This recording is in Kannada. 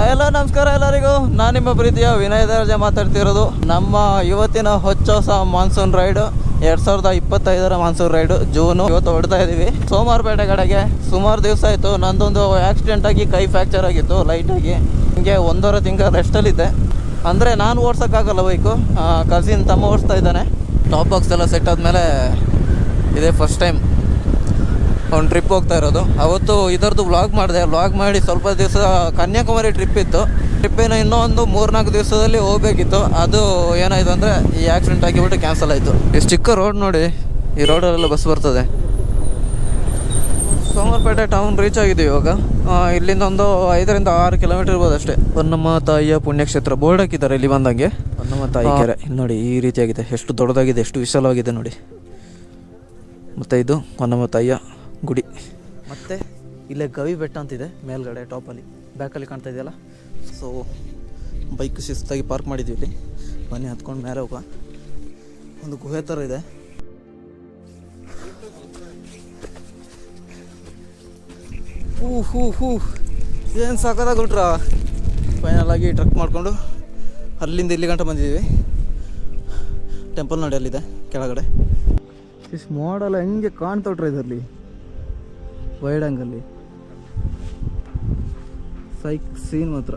ಹಲೋ ನಮಸ್ಕಾರ ಎಲ್ಲರಿಗೂ. ನಾನು ನಿಮ್ಮ ಪ್ರೀತಿಯ ವಿನಯ್ ದರ್ಜೆ ಮಾತಾಡ್ತಿರೋದು. ನಮ್ಮ ಇವತ್ತಿನ ಹೊಚ್ಚ ಹೊಸ ಮಾನ್ಸೂನ್ ರೈಡ್ ಎರಡ್ ಸಾವಿರದ ಇಪ್ಪತ್ತೈದರ ಮಾನ್ಸೂನ್ ರೈಡ್ ಜೂನು ಇವತ್ತು ಹೊಡ್ತಾ ಇದೀವಿ. ಸೋಮವಾರಪೇಟೆ ಕಡೆಗೆ ಸುಮಾರು ದಿವಸ ಆಯಿತು. ನಂದೊಂದು ಆಕ್ಸಿಡೆಂಟ್ ಆಗಿ ಕೈ ಫ್ಯಾಕ್ಚರ್ ಆಗಿತ್ತು ಲೈಟಾಗಿ ಹಿಂಗೆ ಒಂದೂವರೆ ತಿಂಗಳ ರೆಸ್ಟಲ್ಲಿದ್ದೆ ಅಂದರೆ ನಾನು ಓಡ್ಸೋಕ್ಕಾಗಲ್ಲ ಬೈಕು ಕಸಿನ್ ತಮ್ಮ ಓಡಿಸ್ತಾ ಇದ್ದಾನೆ. ಟಾಪ್ ಬಾಕ್ಸ್ ಎಲ್ಲ ಸೆಟ್ ಆದಮೇಲೆ ಇದೇ ಫಸ್ಟ್ ಟೈಮ್ ಒಂದು ಟ್ರಿಪ್ ಹೋಗ್ತಾ ಇರೋದು. ಅವತ್ತು ಇದರದ್ದು ವ್ಲಾಗ್ ಮಾಡಿದೆ. ವ್ಲಾಗ್ ಮಾಡಿ ಸ್ವಲ್ಪ ದಿವಸ ಕನ್ಯಾಕುಮಾರಿ ಟ್ರಿಪ್ ಇತ್ತು. ಟ್ರಿಪ್ಪಿನ ಇನ್ನೂ ಒಂದು ಮೂರ್ನಾಲ್ಕು ದಿವಸದಲ್ಲಿ ಹೋಗ್ಬೇಕಿತ್ತು. ಅದು ಏನಾಯಿತು ಅಂದರೆ ಈ ಆಕ್ಸಿಡೆಂಟ್ ಆಗಿಬಿಟ್ಟು ಕ್ಯಾನ್ಸಲ್ ಆಯಿತು. ಇಷ್ಟು ಚಿಕ್ಕ ರೋಡ್ ನೋಡಿ. ಈ ರೋಡಲ್ಲೆಲ್ಲ ಬಸ್ ಬರ್ತದೆ. ಸೋಮವಾರಪೇಟೆ ಟೌನ್ ರೀಚ್ ಆಗಿದ್ದೀವಿ ಇವಾಗ. ಇಲ್ಲಿಂದ ಒಂದು ಐದರಿಂದ ಆರು ಕಿಲೋಮೀಟರ್ ಇರ್ಬೋದು ಅಷ್ಟೇ. ಹೊನ್ನಮ್ಮ ತಾಯಿಯ ಪುಣ್ಯಕ್ಷೇತ್ರ ಬೋರ್ಡ್ ಹಾಕಿದ್ದಾರೆ ಇಲ್ಲಿ ಬಂದಂಗೆ. ಹೊನ್ನಮ್ಮ ತಾಯಿ ಕೆರೆ. ನೋಡಿ, ಈ ರೀತಿಯಾಗಿದೆ. ಎಷ್ಟು ದೊಡ್ಡದಾಗಿದೆ, ಎಷ್ಟು ವಿಶಾಲವಾಗಿದೆ ನೋಡಿ. ಮತ್ತು ಇದು ಹೊನ್ನಮ್ಮ ತಾಯಿಯ ಗುಡಿ. ಮತ್ತು ಇಲ್ಲೇ ಗವಿ ಬೆಟ್ಟ ಅಂತಿದೆ, ಮೇಲ್ಗಡೆ ಟಾಪಲ್ಲಿ ಬ್ಯಾಕಲ್ಲಿ ಕಾಣ್ತಾ ಇದೆಯಲ್ಲ? ಸೊ ಬೈಕ್ ಶಿಸ್ತಾಗಿ ಪಾರ್ಕ್ ಮಾಡಿದ್ವಿ ಇಲ್ಲಿ. ಬನ್ನಿ, ಹತ್ಕೊಂಡು ಮೇಲೆ ಹೋಗ ಒಂದು ಗುಹೆ ಥರ ಇದೆ. ಹೂ ಹೂ ಹೂ ಏನು ಸಾಕಾದಾಗ ಫೈನಲ್ ಟ್ರಕ್ ಮಾಡಿಕೊಂಡು ಅಲ್ಲಿಂದ ಇಲ್ಲಿ ಗಂಟ ಬಂದಿದ್ದೀವಿ. ಟೆಂಪಲ್ ನೋಡಿ ಅಲ್ಲಿದೆ, ಕೆಳಗಡೆ. ಇಸ್ ಮಾಡಲ್ಲ ಹೆಂಗೆ ಕಾಣ್ತೊಟ್ರೆ ಇದರಲ್ಲಿ? ವೈಡ್ ಆ್ಯಂಗಲ್ಲಿ ಸೈಕ್ ಸೀನ್ ಮಾತ್ರ.